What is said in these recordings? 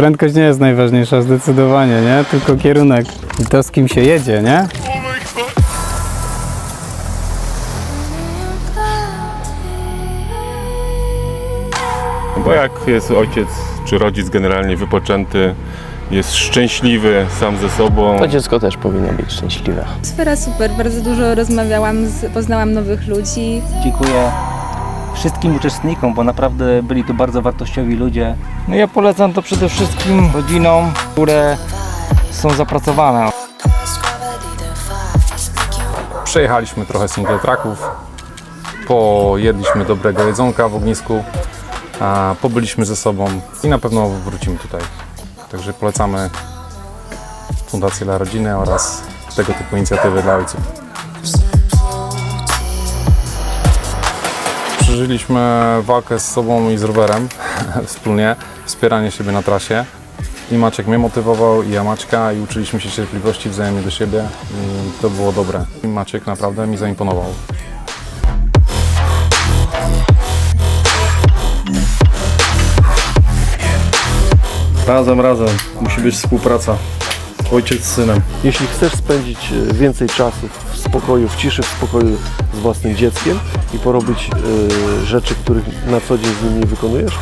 prędkość nie jest najważniejsza zdecydowanie, nie? Tylko kierunek i to z kim się jedzie, nie? Bo jak jest ojciec czy rodzic generalnie wypoczęty, jest szczęśliwy sam ze sobą, To dziecko też powinno być szczęśliwe. Atmosfera super, bardzo dużo rozmawiałam, z, poznałam nowych ludzi. Dziękuję wszystkim uczestnikom, bo naprawdę byli to bardzo wartościowi ludzie. No ja polecam to przede wszystkim rodzinom, które są zapracowane. Przejechaliśmy trochę single tracków, pojedliśmy dobrego jedzonka w ognisku, a pobyliśmy ze sobą i na pewno wrócimy tutaj. Także polecamy Fundację dla Rodziny oraz tego typu inicjatywy dla ojców. Przeżyliśmy walkę z sobą i z rowerem wspólnie, wspieranie siebie na trasie. I Maciek mnie motywował, i ja Maćka, i uczyliśmy się cierpliwości wzajemnie do siebie i to było dobre. I Maciek naprawdę mi zaimponował. Razem, razem. Musi być współpraca. Ojciec z synem. Jeśli chcesz spędzić e, więcej czasu w spokoju, w ciszy, w spokoju z własnym dzieckiem i porobić e, rzeczy, których na co dzień z nim nie wykonujesz,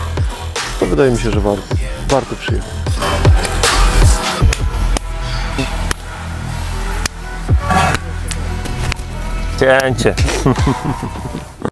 to wydaje mi się, że warto, warto przyjechać. Cięcie.